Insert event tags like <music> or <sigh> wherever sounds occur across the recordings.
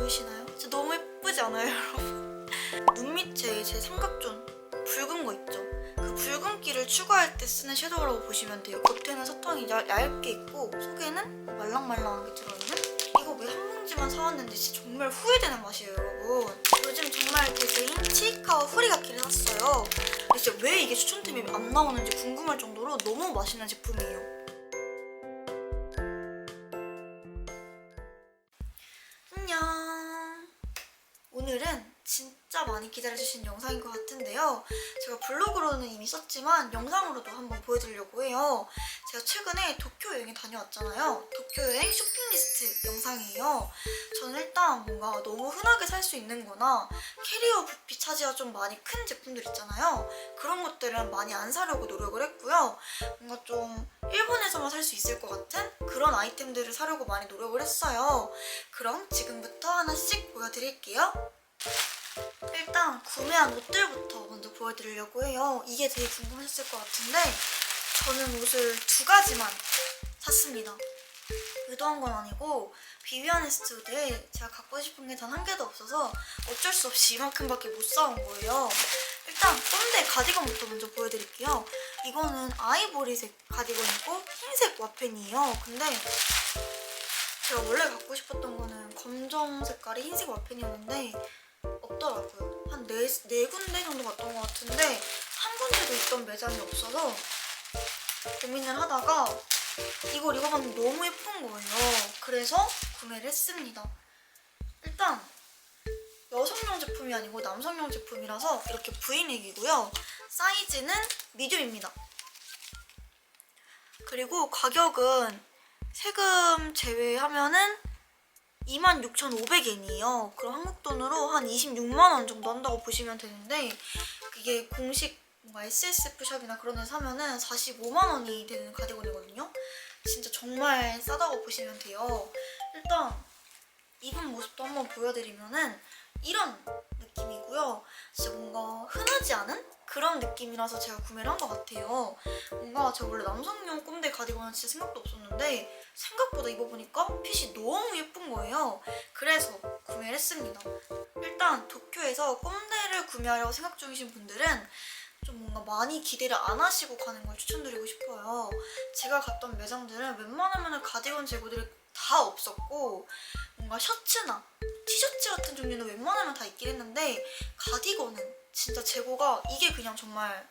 보이시나요? 진짜 너무 예쁘지 않아요, <laughs> 여러분? 눈 밑에 제 삼각존 붉은 거 있죠? 그 붉은기를 추가할 때 쓰는 섀도우라고 보시면 돼요. 겉에는 사탕이 얇, 얇게 있고 속에는 말랑말랑하게 들어있는? 이거 왜 한 봉지만 사왔는지 진짜 정말 후회되는 맛이에요, 여러분. 요즘 정말 대세인 치이카와 후리가키를 샀어요. 근데 진짜 왜 이게 추천템이 안 나오는지 궁금할 정도로 너무 맛있는 제품이에요. 기다려주신 영상인 것 같은데요. 제가 블로그로는 이미 썼지만 영상으로도 한번 보여드리려고 해요. 제가 최근에 도쿄 여행에 다녀왔잖아요. 도쿄 여행 쇼핑 리스트 영상이에요. 저는 일단 뭔가 너무 흔하게 살 수 있는 거나 캐리어 부피 차지가 좀 많이 큰 제품들 있잖아요. 그런 것들은 많이 안 사려고 노력을 했고요. 뭔가 좀 일본에서만 살 수 있을 것 같은 그런 아이템들을 사려고 많이 노력을 했어요. 그럼 지금부터 하나씩 보여드릴게요. 일단 구매한 옷들부터 먼저 보여드리려고 해요. 이게 되게 궁금하셨을 것 같은데 저는 옷을 두 가지만 샀습니다. 의도한 건 아니고 비비안 에스트우드에 제가 갖고 싶은 게 단 한 개도 없어서 어쩔 수 없이 이만큼밖에 못 사온 거예요. 일단 꼰대 가디건부터 먼저 보여드릴게요. 이거는 아이보리색 가디건이고 흰색 와펜이에요. 근데 제가 원래 갖고 싶었던 거는 검정 색깔의 흰색 와펜이었는데 없더라고요. 한 네, 네 군데 정도 갔던 것 같은데 한 군데도 있던 매장이 없어서 고민을 하다가 이걸 입어봤는데 너무 예쁜 거예요. 그래서 구매를 했습니다. 일단 여성용 제품이 아니고 남성용 제품이라서 이렇게 V넥이고요. 사이즈는 미디움입니다. 그리고 가격은 세금 제외하면은 26,500엔이에요. 그럼 한국 돈으로 한 26만 원 정도 한다고 보시면 되는데 그게 공식 뭔가 SSF 샵이나 그런 데 사면은 45만 원이 되는 가디건이거든요. 진짜 정말 싸다고 보시면 돼요. 일단 입은 모습도 한번 보여드리면은 이런 느낌이고요. 진짜 뭔가 흔하지 않은 그런 느낌이라서 제가 구매를 한 것 같아요. 뭔가 제가 원래 남성용 꼼대 가디건은 진짜 생각도 없었는데 생각보다 입어보니까 핏이 너무 예쁜 거예요. 그래서 구매를 했습니다. 일단 도쿄에서 꼼대를 구매하려고 생각 중이신 분들은 좀 뭔가 많이 기대를 안 하시고 가는 걸 추천드리고 싶어요. 제가 갔던 매장들은 웬만하면 가디건 재고들이 다 없었고 뭔가 셔츠나 티셔츠 같은 종류는 웬만하면 다 있긴 했는데 가디건은 진짜 재고가 이게 그냥 정말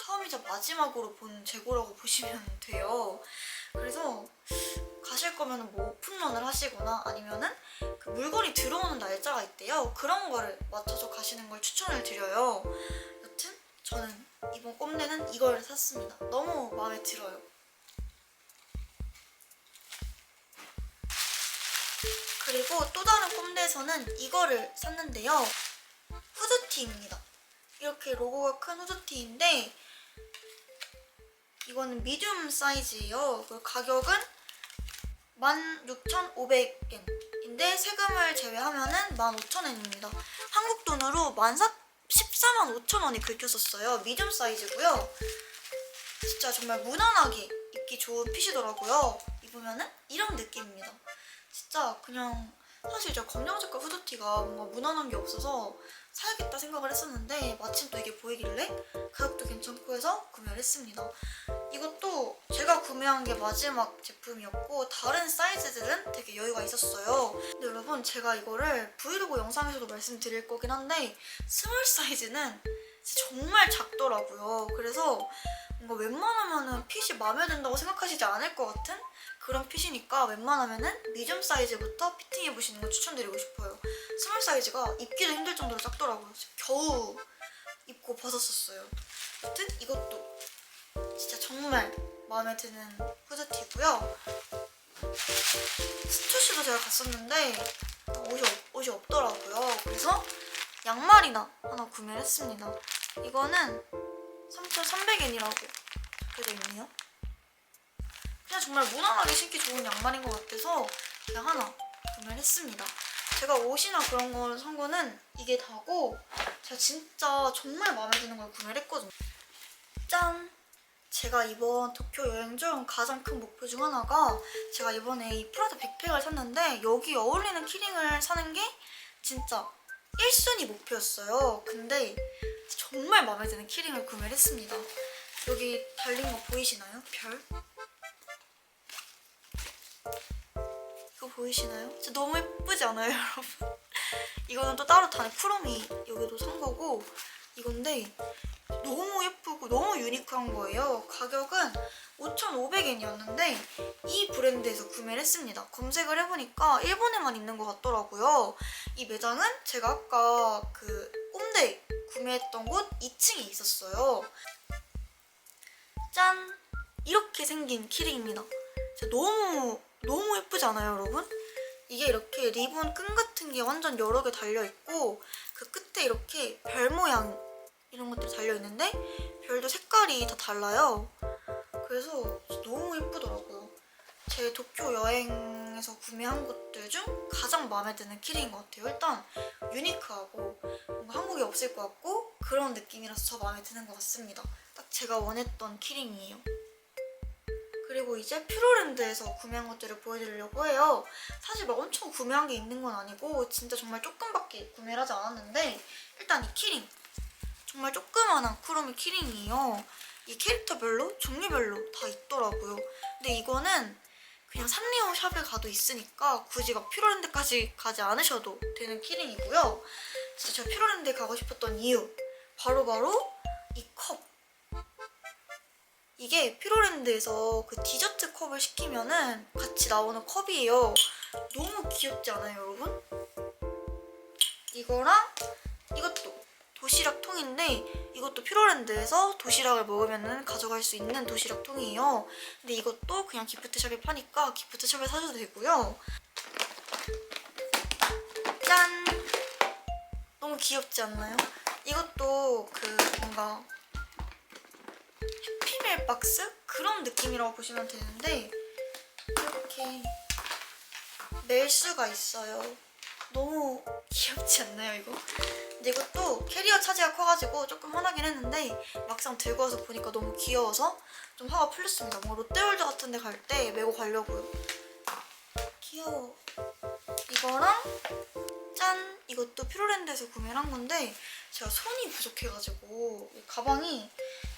처음이자 마지막으로 본 재고라고 보시면 <laughs> 돼요. 그래서 가실 거면 뭐 오픈런을 하시거나 아니면은 그 물건이 들어오는 날짜가 있대요. 그런 거를 맞춰서 가시는 걸 추천을 드려요. 여튼 저는 이번 꼼내는 이걸 샀습니다. 너무 마음에 들어요. 그리고 또 다른 꼼대에서는 이거를 샀는데요. 후드티입니다. 이렇게 로고가 큰 후드티인데 이거는 미디움 사이즈예요. 그 가격은 16,500엔인데 세금을 제외하면은 15,000엔입니다. 한국 돈으로 14, 14만 5천 원이 긁혔었어요. 미디움 사이즈고요. 진짜 정말 무난하게 입기 좋은 핏이더라고요. 입으면은 이런 느낌입니다. 진짜 그냥 사실 제가 검정 색깔 후드티가 뭔가 무난한 게 없어서 사야겠다 생각을 했었는데 마침 또 이게 보이길래 가격도 괜찮고 해서 구매를 했습니다. 이것도 제가 구매한 게 마지막 제품이었고 다른 사이즈들은 되게 여유가 있었어요. 근데 여러분 제가 이거를 브이로그 영상에서도 말씀드릴 거긴 한데 스몰 사이즈는 정말 작더라고요. 그래서 뭔가 웬만하면은 핏이 마음에 든다고 생각하시지 않을 것 같은 그런 핏이니까 웬만하면은 미디움 사이즈부터 피팅해 보시는 걸 추천드리고 싶어요. 스몰 사이즈가 입기도 힘들 정도로 작더라고요. 겨우 입고 벗었었어요. 여튼 이것도 진짜 정말 마음에 드는 후드티고요. 스투시도 제가 갔었는데 옷이, 없, 옷이 없더라고요. 그래서 양말이나 하나 구매를 했습니다. 이거는 3,300엔이라고 적혀져 있네요. 그냥 정말 무난하게 신기 좋은 양말인 것 같아서 그냥 하나 구매를 했습니다. 제가 옷이나 그런 걸 산 거는 이게 다고 제가 진짜 정말 마음에 드는 걸 구매를 했거든요. 짠! 제가 이번 도쿄 여행 중 가장 큰 목표 중 하나가 제가 이번에 이 프라다 백팩을 샀는데 여기 어울리는 키링을 사는 게 진짜 1순위 목표였어요. 근데 정말 마음에 드는 키링을 구매를 했습니다. 여기 달린 거 보이시나요? 별? 보이시나요? 진짜 너무 예쁘지 않아요, <laughs> 여러분? 이거는 또 따로 다른 쿠로미 여기도 산 거고 이건데 너무 예쁘고 너무 유니크한 거예요. 가격은 5,500엔이었는데 이 브랜드에서 구매를 했습니다. 검색을 해보니까 일본에만 있는 것 같더라고요. 이 매장은 제가 아까 그 꼼데 구매했던 곳 2층에 있었어요. 짠! 이렇게 생긴 키링입니다. 진짜 너무 너무 예쁘지 않아요, 여러분? 이게 이렇게 리본 끈 같은 게 완전 여러 개 달려 있고 그 끝에 이렇게 별 모양 이런 것들이 달려 있는데 별도 색깔이 다 달라요. 그래서 너무 예쁘더라고요. 제 도쿄 여행에서 구매한 것들 중 가장 마음에 드는 키링인 것 같아요. 일단 유니크하고 뭔가 한국에 없을 것 같고 그런 느낌이라서 저 마음에 드는 것 같습니다. 딱 제가 원했던 키링이에요. 그리고 이제 퓨로랜드에서 구매한 것들을 보여드리려고 해요. 사실 막 엄청 구매한 게 있는 건 아니고 진짜 정말 조금밖에 구매를 하지 않았는데 일단 이 키링 정말 조그만한 쿠로미 키링이에요. 이 캐릭터별로 종류별로 다 있더라고요. 근데 이거는 그냥 산리오 샵에 가도 있으니까 굳이 막 퓨로랜드까지 가지 않으셔도 되는 키링이고요. 진짜 제가 퓨로랜드에 가고 싶었던 이유 바로바로 이 컵. 이게 퓨로랜드에서 그 디저트 컵을 시키면은 같이 나오는 컵이에요. 너무 귀엽지 않아요, 여러분? 이거랑 이것도 도시락 통인데 이것도 퓨로랜드에서 도시락을 먹으면 가져갈 수 있는 도시락 통이에요. 근데 이것도 그냥 기프트샵에 파니까 기프트샵에 사셔도 되고요. 짠! 너무 귀엽지 않나요? 이것도 그 뭔가 해피밀 박스? 그런 느낌이라고 보시면 되는데 이렇게 낼 수가 있어요. 너무 귀엽지 않나요, 이거? 근데 이것도 캐리어 차지가 커가지고 조금 화나긴 했는데 막상 들고 와서 보니까 너무 귀여워서 좀 화가 풀렸습니다. 뭔가 롯데월드 같은 데 갈 때 메고 가려고요. 귀여워. 이거랑 짠! 이것도 퓨로랜드에서 구매를 한 건데 제가 손이 부족해가지고 이 가방이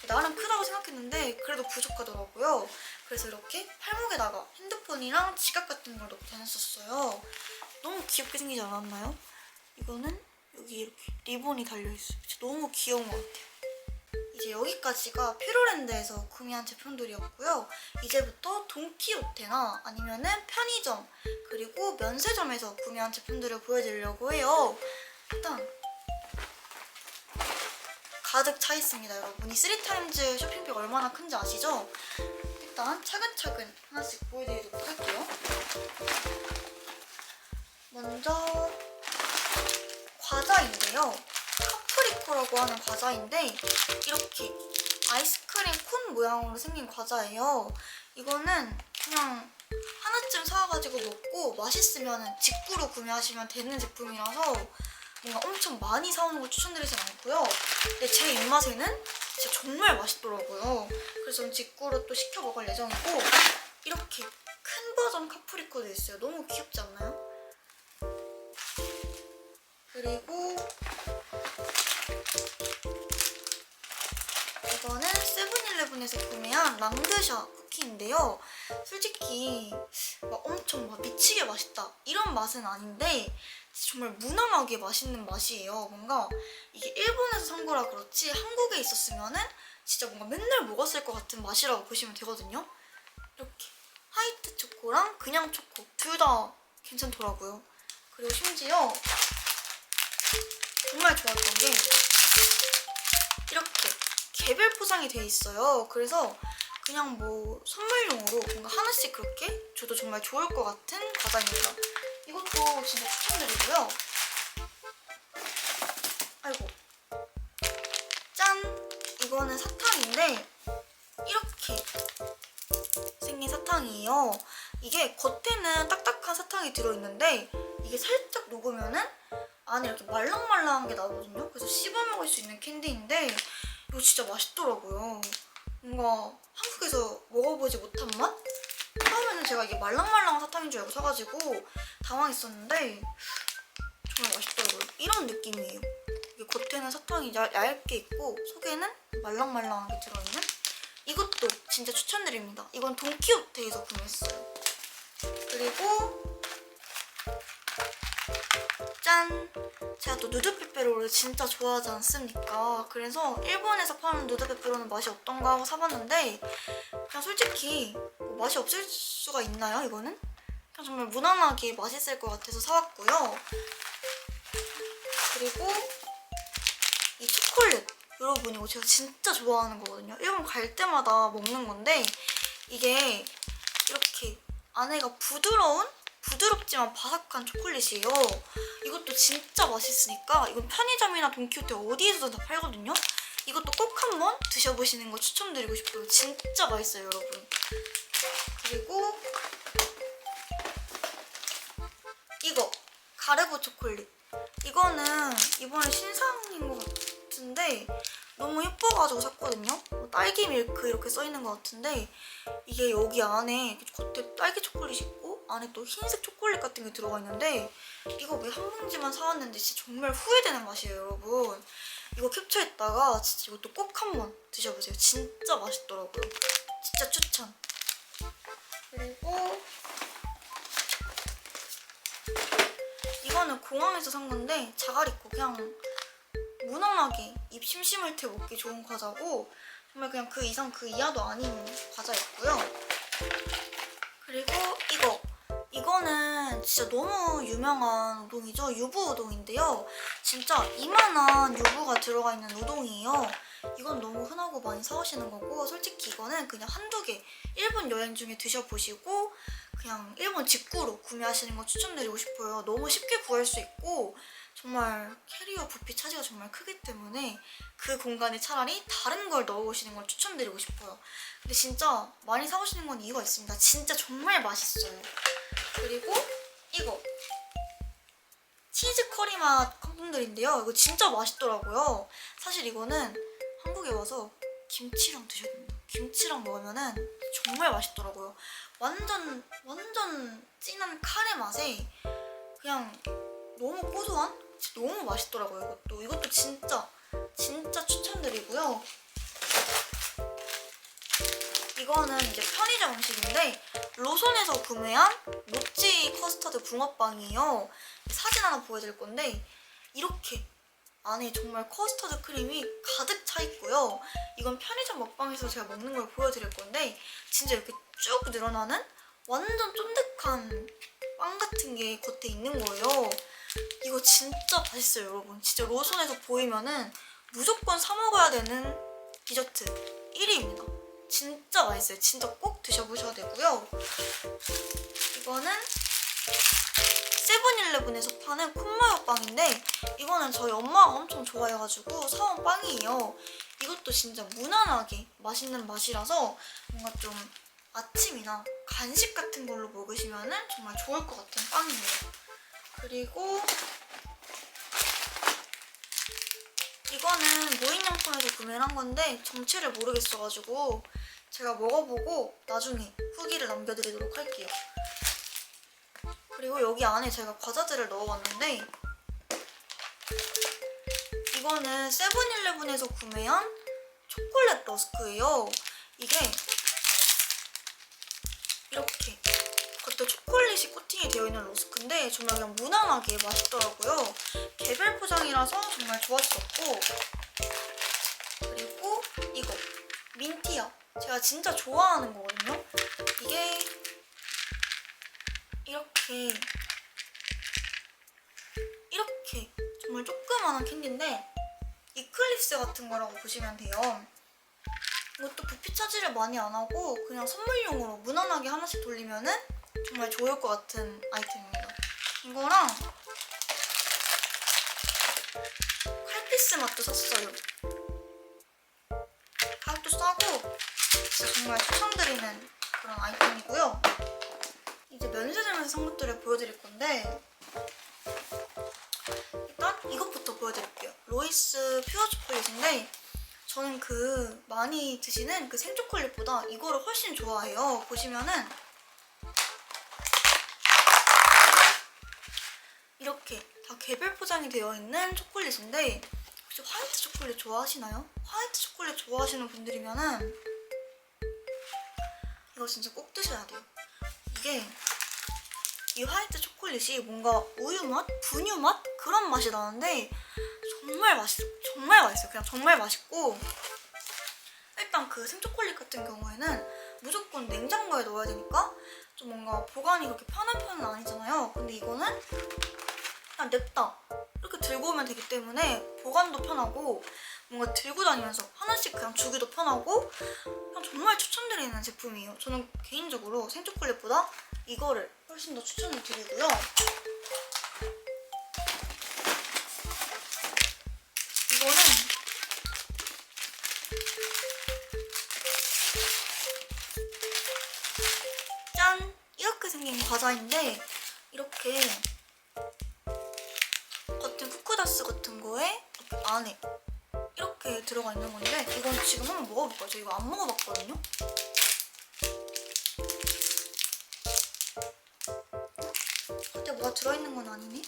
나름 크다고 생각했는데 그래도 부족하더라고요. 그래서 이렇게 팔목에다가 핸드폰이랑 지갑 같은 걸 넣고 다녔었어요. 너무 귀엽게 생기지 않았나요? 이거는 여기 이렇게 리본이 달려있어요. 너무 귀여운 것 같아요. 이제 여기까지가 퓨로랜드에서 구매한 제품들이었고요. 이제부터 돈키호테나 아니면은 편의점 그리고 면세점에서 구매한 제품들을 보여드리려고 해요. 일단 가득 차 있습니다, 여러분. 이 3타임즈 쇼핑백 얼마나 큰지 아시죠? 일단 차근차근 하나씩 보여드리도록 할게요. 먼저 과자인데요. 카프리코라고 하는 과자인데 이렇게 아이스크림 콘 모양으로 생긴 과자예요. 이거는 그냥 하나쯤 사와가지고 먹고 맛있으면 직구로 구매하시면 되는 제품이라서 뭔가 엄청 많이 사오는 걸 추천드리진 않고요. 근데 제 입맛에는 진짜 정말 맛있더라고요. 그래서 전 직구로 또 시켜 먹을 예정이고 이렇게 큰 버전 카프리코도 있어요. 너무 귀엽지 않나요? 그리고 이거는 세븐일레븐에서 구매한 랑드샤 쿠키인데요. 솔직히 막 엄청 막 미치게 맛있다 이런 맛은 아닌데 정말 무난하게 맛있는 맛이에요. 뭔가 이게 일본에서 산 거라 그렇지 한국에 있었으면은 진짜 뭔가 맨날 먹었을 것 같은 맛이라고 보시면 되거든요. 이렇게 화이트 초코랑 그냥 초코 둘 다 괜찮더라고요. 그리고 심지어 정말 좋았던 게 이렇게 개별 포장이 돼 있어요. 그래서 그냥 뭐 선물용으로 뭔가 하나씩 그렇게 줘도 정말 좋을 것 같은 과자입니다. 이것도 진짜 추천드리고요. 아이고. 짠! 이거는 사탕인데 이렇게 생긴 사탕이에요. 이게 겉에는 딱딱한 사탕이 들어있는데 이게 살짝 녹으면은 안에 이렇게 말랑말랑한 게 나거든요. 그래서 씹어 먹을 수 있는 캔디인데 이거 진짜 맛있더라고요. 뭔가 한국에서 먹어보지 못한 맛? 처음에는 제가 이게 말랑말랑한 사탕인 줄 알고 사가지고 당황했었는데 정말 맛있더라고요. 이런 느낌이에요. 이게 겉에는 사탕이 얇, 얇게 있고 속에는 말랑말랑하게 들어있는 이것도 진짜 추천드립니다. 이건 돈키호테에서 구매했어요. 그리고 짠! 제가 또 누드 페페로를 진짜 좋아하지 않습니까? 그래서 일본에서 파는 누드 페페로는 맛이 어떤가 하고 사봤는데 그냥 솔직히 뭐 맛이 없을 수가 있나요, 이거는? 그냥 정말 무난하게 맛있을 것 같아서 사왔고요. 그리고 이 초콜릿 여러분 이거 제가 진짜 좋아하는 거거든요. 일본 갈 때마다 먹는 건데 이게 이렇게 안에가 부드러운 부드럽지만 바삭한 초콜릿이에요. 이것도 진짜 맛있으니까 이건 편의점이나 돈키호테 어디에서든 다 팔거든요. 이것도 꼭 한번 드셔보시는 거 추천드리고 싶어요. 진짜 맛있어요, 여러분. 그리고 이거 가르보 초콜릿. 이거는 이번에 신상인 것 같은데 너무 예뻐가지고 샀거든요. 뭐 딸기 밀크 이렇게 써 있는 것 같은데 이게 여기 안에 겉에 딸기 초콜릿 있고 안에 또 흰색 초콜릿 같은 게 들어가 있는데 이거 왜 한 봉지만 사왔는데 진짜 정말 후회되는 맛이에요, 여러분. 이거 캡처했다가 진짜 이것도 꼭 한번 드셔보세요. 진짜 맛있더라고요. 진짜 추천. 그리고 이거는 공항에서 산 건데 자갈이고 그냥 무난하게 입 심심할 때 먹기 좋은 과자고 정말 그냥 그 이상 그 이하도 아닌 과자였고요. 그리고 이거 이거는 진짜 너무 유명한 우동이죠. 유부 우동인데요. 진짜 이만한 유부가 들어가 있는 우동이에요. 이건 너무 흔하고 많이 사오시는 거고 솔직히 이거는 그냥 한두 개 일본 여행 중에 드셔보시고 그냥 일본 직구로 구매하시는 거 추천드리고 싶어요. 너무 쉽게 구할 수 있고 정말 캐리어 부피 차지가 정말 크기 때문에 그 공간에 차라리 다른 걸 넣어오시는 걸 추천드리고 싶어요. 근데 진짜 많이 사오시는 건 이유가 있습니다. 진짜 정말 맛있어요. 그리고 이거 치즈 커리 맛 컴분들인데요. 이거 진짜 맛있더라고요. 사실 이거는 한국에 와서 김치랑 드셔야 됩니다. 김치랑 먹으면은 정말 맛있더라고요. 완전 완전 진한 카레 맛에 그냥 너무 고소한 너무 맛있더라고요. 이것도 이것도 진짜 진짜 추천드리고요. 이거는 이제 편의점 음식인데 로손에서 구매한 모찌 커스터드 붕어빵이에요. 사진 하나 보여드릴 건데 이렇게 안에 정말 커스터드 크림이 가득 차 있고요. 이건 편의점 먹방에서 제가 먹는 걸 보여드릴 건데 진짜 이렇게 쭉 늘어나는 완전 쫀득한 빵 같은 게 겉에 있는 거예요. 이거 진짜 맛있어요, 여러분. 진짜 로손에서 보이면은 무조건 사 먹어야 되는 디저트 1위입니다. 진짜 맛있어요. 진짜 꼭 드셔보셔야 되고요. 이거는 세븐일레븐에서 파는 콧마요 빵인데 이거는 저희 엄마가 엄청 좋아해가지고 사온 빵이에요. 이것도 진짜 무난하게 맛있는 맛이라서 뭔가 좀 아침이나 간식 같은 걸로 먹으시면은 정말 좋을 것 같은 빵이에요. 그리고 이거는 무인양품에서 구매를 한 건데 정체를 모르겠어가지고 제가 먹어보고 나중에 후기를 남겨드리도록 할게요. 그리고 여기 안에 제가 과자들을 넣어봤는데 이거는 세븐일레븐에서 구매한 초콜릿 러스크예요. 이게 이렇게 겉에 초콜릿 이 코팅이 되어 있는 러스크인데 정말 그냥 무난하게 맛있더라고요. 개별 포장이라서 정말 좋았었고 그리고 이거 민티야. 제가 진짜 좋아하는 거거든요. 이게 이렇게 이렇게 정말 조그만한 캔디인데 이클립스 같은 거라고 보시면 돼요. 이것도 부피 차지를 많이 안 하고 그냥 선물용으로 무난하게 하나씩 돌리면은 정말 좋을 것 같은 아이템입니다. 이거랑 칼피스 맛도 샀어요. 가격도 싸고 진짜 정말 추천드리는 그런 아이템이고요. 이제 면세점에서 산 것들을 보여드릴 건데 일단 이것부터 보여드릴게요. 로이스 퓨어 초콜릿인데 저는 그 많이 드시는 그 생초콜릿보다 이거를 훨씬 좋아해요. 보시면은 이렇게 다 개별 포장이 되어 있는 초콜릿인데 혹시 화이트 초콜릿 좋아하시나요? 화이트 초콜릿 좋아하시는 분들이면은 이거 진짜 꼭 드셔야 돼요. 이게 이 화이트 초콜릿이 뭔가 우유 맛, 분유 맛 그런 맛이 나는데 정말 맛있어. 정말 맛있어요. 그냥 정말 맛있고 일단 그 생초콜릿 같은 경우에는 무조건 냉장고에 넣어야 되니까 좀 뭔가 보관이 그렇게 편한 편은 아니잖아요. 근데 이거는 그냥 냅다 이렇게 들고 오면 되기 때문에 보관도 편하고 뭔가 들고 다니면서 하나씩 그냥 주기도 편하고 그냥 정말 추천드리는 제품이에요. 저는 개인적으로 생초콜릿보다 이거를 훨씬 더 추천을 드리고요. 이거는 짠! 이렇게 생긴 과자인데 이렇게 안에 이렇게 들어가 있는 건데 이건 지금 한번 먹어볼까요? 저 이거 안 먹어봤거든요? 근데 뭐가 들어있는 건 아니네?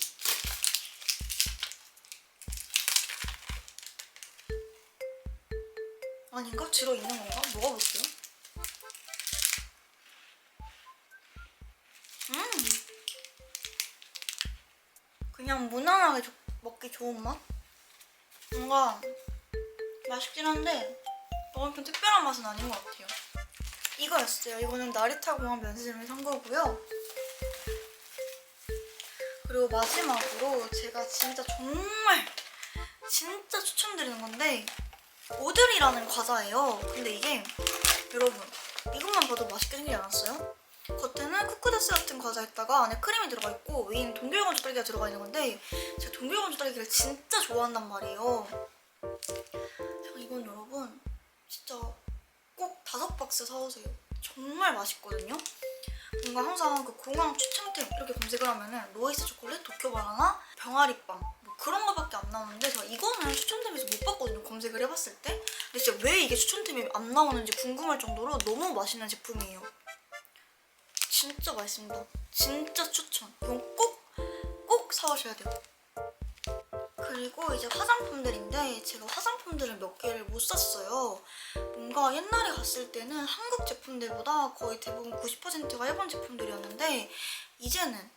아닌가? 들어있는 건가? 먹어볼게요. 음! 그냥 무난하게 조- 먹기 좋은 맛? 뭔가 맛있긴 한데 너무 좀 특별한 맛은 아닌 것 같아요. 이거였어요. 이거는 나리타 공항 면세점에 산 거고요. 그리고 마지막으로 제가 진짜 정말 진짜 추천드리는 건데 오들이라는 과자예요. 근데 이게 여러분 이것만 봐도 맛있게 생기지 않았어요? 쿠쿠다스 같은 과자 에다가 안에 크림이 들어가 있고 위에는 동결 건조 딸기가 들어가 있는 건데 제가 동결 건조 딸기를 진짜 좋아한단 말이에요. 제가 이건 여러분 진짜 꼭 다섯 박스 사오세요. 정말 맛있거든요. 뭔가 항상 그 공항 추천템 이렇게 검색을 하면은 로이스 초콜릿, 도쿄 바나나, 병아리빵 뭐 그런 거밖에 안 나오는데 제가 이거는 추천템에서 못 봤거든요. 검색을 해봤을 때. 근데 진짜 왜 이게 추천템이 안 나오는지 궁금할 정도로 너무 맛있는 제품이에요. 진짜 맛있습니다. 진짜 추천. 이건 꼭, 꼭 사오셔야 돼요. 그리고 이제 화장품들인데 제가 화장품들을 몇 개를 못 샀어요. 뭔가 옛날에 갔을 때는 한국 제품들보다 거의 대부분 90%가 일본 제품들이었는데 이제는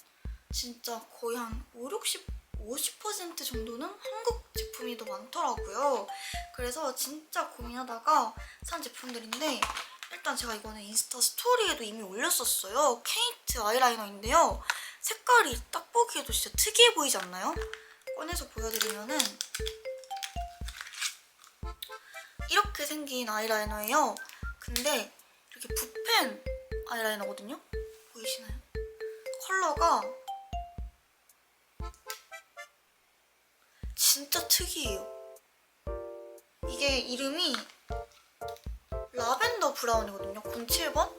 진짜 거의 한 5, 60, 50% 정도는 한국 제품이 더 많더라고요. 그래서 진짜 고민하다가 산 제품들인데 일단 제가 이거는 인스타 스토리에도 이미 올렸었어요. 케이트 아이라이너인데요. 색깔이 딱 보기에도 진짜 특이해 보이지 않나요? 꺼내서 보여드리면은 이렇게 생긴 아이라이너예요. 근데 이렇게 붓펜 아이라이너거든요. 보이시나요? 컬러가 진짜 특이해요. 이게 이름이 브라운이거든요. 07번?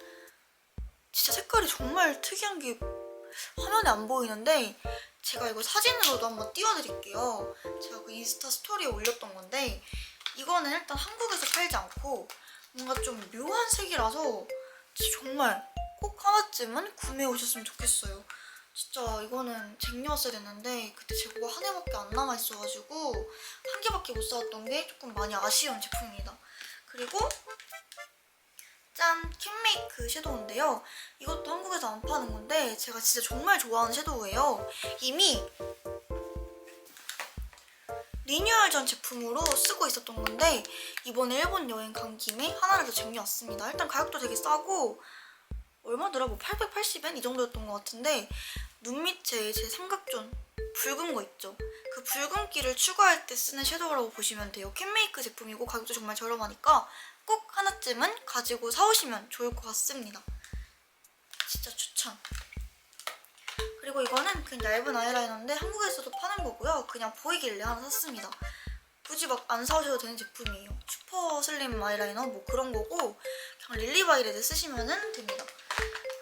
진짜 색깔이 정말 특이한 게 화면에 안 보이는데 제가 이거 사진으로도 한번 띄워드릴게요. 제가 그 인스타 스토리에 올렸던 건데 이거는 일단 한국에서 팔지 않고 뭔가 좀 묘한 색이라서 정말 꼭 하나쯤은 구매해 오셨으면 좋겠어요. 진짜 이거는 쟁여왔어야 됐는데 그때 재고가 한 해밖에 안 남아있어가지고 한 개밖에 못 사왔던 게 조금 많이 아쉬운 제품입니다. 그리고 짠! 킴메이크 섀도우인데요. 이것도 한국에서 안 파는 건데 제가 진짜 정말 좋아하는 섀도우예요. 이미 리뉴얼 전 제품으로 쓰고 있었던 건데 이번에 일본 여행 간 김에 하나를 더 쟁여왔습니다. 일단 가격도 되게 싸고 얼마더라? 뭐 880엔 이 정도였던 것 같은데 눈 밑에 제 삼각존 붉은 거 있죠? 그 붉은기를 추가할 때 쓰는 섀도우라고 보시면 돼요. 캔메이크 제품이고 가격도 정말 저렴하니까 꼭 하나쯤은 가지고 사오시면 좋을 것 같습니다. 진짜 추천. 그리고 이거는 그냥 얇은 아이라이너인데 한국에서도 파는 거고요. 그냥 보이길래 하나 샀습니다. 굳이 막 안 사오셔도 되는 제품이에요. 슈퍼 슬림 아이라이너 뭐 그런 거고 그냥 릴리바이레드 쓰시면 됩니다.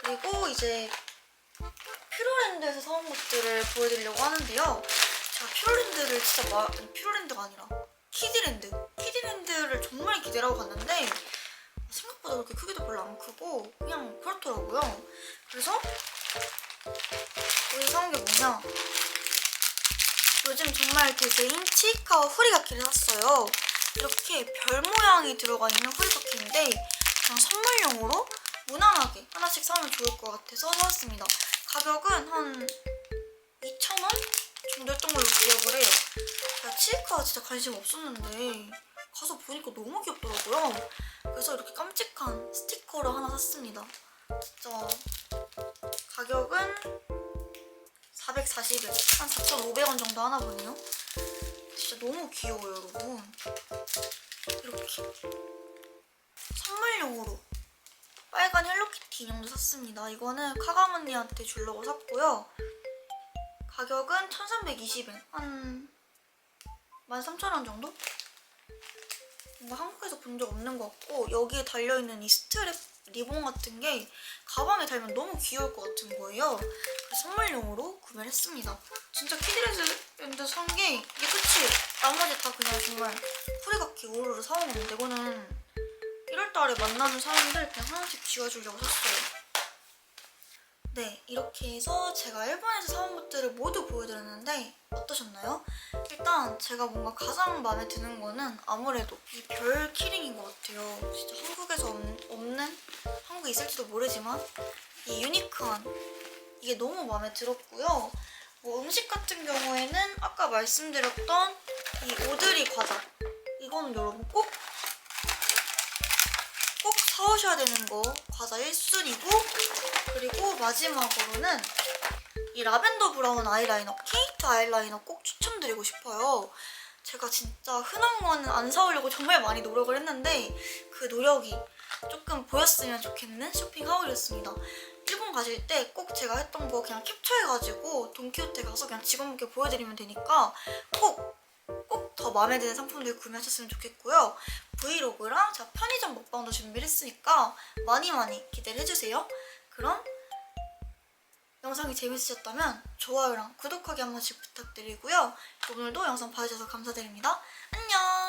그리고 이제 퓨로랜드에서 사온 것들을 보여드리려고 하는데요. 제가 퓨로랜드를 진짜 마... 아니 퓨로랜드가 아니라 키디랜드. 키티랜드를 정말 기대를 하고 갔는데 생각보다 그렇게 크기도 별로 안 크고 그냥 그렇더라고요. 그래서 여기 사온 게 뭐냐? 요즘 정말 대세인 치이카와 후리가키를 샀어요. 이렇게 별 모양이 들어가 있는 후리가키인데 그냥 선물용으로 무난하게 하나씩 사면 좋을 것 같아서 사왔습니다. 가격은 한 2,000원 정도 했던 걸로 기억을 해요. 제가 치이카 진짜 관심 없었는데 가서 보니까 너무 귀엽더라고요. 그래서 이렇게 깜찍한 스티커를 하나 샀습니다. 진짜 가격은 440엔, 한 4,500원 정도 하나 보네요. 진짜 너무 귀여워요, 여러분. 이렇게 선물용으로 빨간 헬로키티 인형도 샀습니다. 이거는 카감 언니한테 주려고 샀고요. 가격은 1,320엔, 한 13,000원 정도? 본 적 없는 것 같고 여기에 달려있는 이 스트랩 리본 같은 게 가방에 달면 너무 귀여울 것 같은 거예요. 그래서 선물용으로 구매를 했습니다. 진짜 키드랜드 산게 이게 끝이에요. 나머지 다 그냥 정말 후리가키 우르르 사온 건데 이거는 1월달에 만나는 사람들 그냥 하나씩 지워주려고 샀어요. 네, 이렇게 해서 제가 일본에서 사온 것들을 모두 보여드렸는데 어떠셨나요? 일단 제가 뭔가 가장 마음에 드는 거는 아무래도 이 별 키링인 것 같아요. 진짜 한국에서 없- 없는, 한국에 있을지도 모르지만 이 유니크한 이게 너무 마음에 들었고요. 뭐 음식 같은 경우에는 아까 말씀드렸던 이 오드리 과자 이거는 여러분 꼭 꼭 사오셔야 되는 거 과자 1순위고 그리고 마지막으로는 이 라벤더 브라운 아이라이너 케이트 아이라이너 꼭 추천드리고 싶어요. 제가 진짜 흔한 거는 안 사오려고 정말 많이 노력을 했는데 그 노력이 조금 보였으면 좋겠는 쇼핑 하울이었습니다. 일본 가실 때 꼭 제가 했던 거 그냥 캡처해가지고 돈키호테 가서 그냥 직원분께 보여드리면 되니까 꼭 꼭 더 마음에 드는 상품들 구매하셨으면 좋겠고요. 브이로그랑 제가 편의점 먹방도 준비를 했으니까 많이 많이 기대를 해주세요. 그럼 영상이 재밌으셨다면 좋아요랑 구독하기 한 번씩 부탁드리고요. 오늘도 영상 봐주셔서 감사드립니다. 안녕!